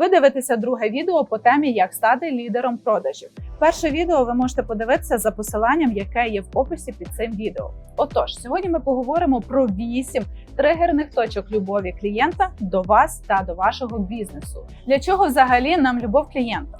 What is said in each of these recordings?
Ви дивитеся друге відео по темі Як стати лідером продажів. Перше відео ви можете подивитися за посиланням, яке є в описі під цим відео. Отож, сьогодні ми поговоримо про 8 тригерних точок любові клієнта до вас та до вашого бізнесу. Для чого взагалі нам любов клієнта?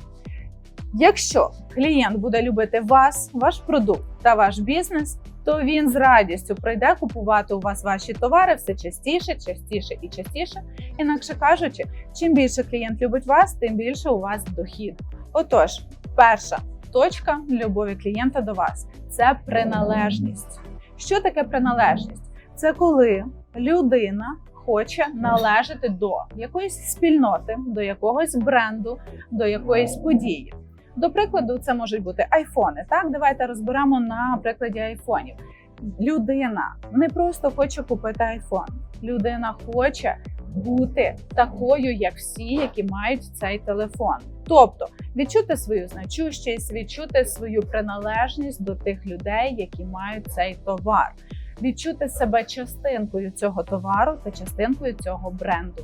Якщо клієнт буде любити вас, ваш продукт та ваш бізнес, то він з радістю прийде купувати у вас ваші товари все частіше, частіше і частіше. Інакше кажучи, чим більше клієнт любить вас, тим більше у вас дохід. Отож, перша точка любові клієнта до вас це приналежність. Що таке приналежність? Це коли людина хоче належати до якоїсь спільноти, до якогось бренду, до якоїсь події. До прикладу, це можуть бути айфони. Так, давайте розберемо на прикладі айфонів. Людина не просто хоче купити айфон, людина хоче бути такою, як всі, які мають цей телефон. Тобто відчути свою значущість, відчути свою приналежність до тих людей, які мають цей товар, відчути себе частинкою цього товару та частинкою цього бренду.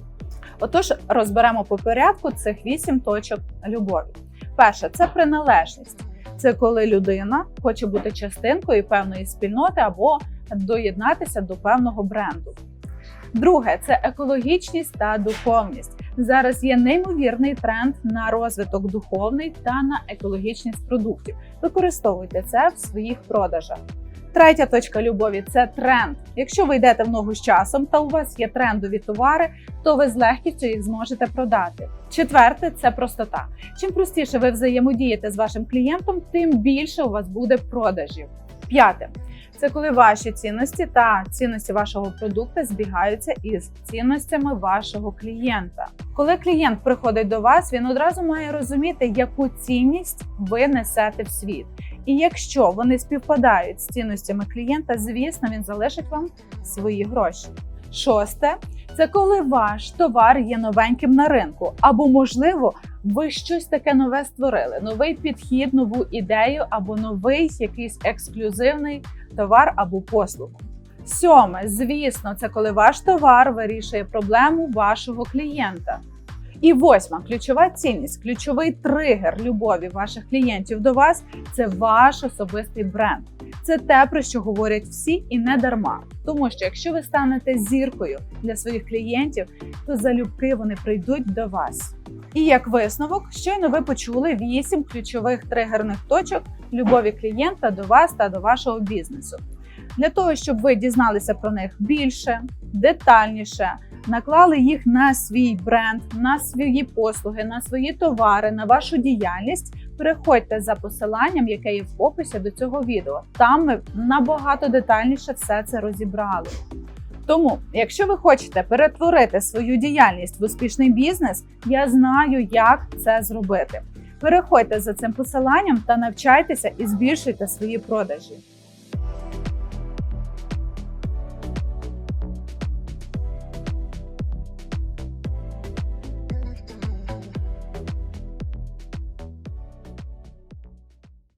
Отож, розберемо по порядку цих вісім точок любові. Перше це приналежність. Це коли людина хоче бути частинкою певної спільноти або доєднатися до певного бренду. Друге це екологічність та духовність. Зараз є неймовірний тренд на розвиток духовний та на екологічність продуктів. Використовуйте це в своїх продажах. Третя точка любові це тренд. Якщо ви йдете в ногу з часом та у вас є трендові товари, то ви з легкістю їх зможете продати. Четверте це простота. Чим простіше ви взаємодієте з вашим клієнтом, тим більше у вас буде продажів. П'яте це коли ваші цінності та цінності вашого продукту збігаються із цінностями вашого клієнта. Коли клієнт приходить до вас, він одразу має розуміти, яку цінність ви несете в світ. І якщо вони співпадають з цінностями клієнта, звісно, він залишить вам свої гроші. Шосте це коли ваш товар є новеньким на ринку, або, можливо, ви щось таке нове створили: новий підхід, нову ідею, або новий якийсь ексклюзивний товар або послугу. Сьоме, звісно, це коли ваш товар вирішує проблему вашого клієнта. І восьма ключова цінність, ключовий тригер любові ваших клієнтів до вас це ваш особистий бренд. Це те, про що говорять всі, і не дарма. Тому що якщо ви станете зіркою для своїх клієнтів, то залюбки вони прийдуть до вас. І як висновок, щойно ви почули вісім ключових тригерних точок любові клієнта до вас та до вашого бізнесу. Для того, щоб ви дізналися про них більше, детальніше, наклали їх на свій бренд, на свої послуги, на свої товари, на вашу діяльність. Переходьте за посиланням, яке є в описі до цього відео. Там ми набагато детальніше все це розібрали. Тому, якщо ви хочете перетворити свою діяльність в успішний бізнес, я знаю, як це зробити. Переходьте за цим посиланням та навчайтеся і збільшуйте свої продажі.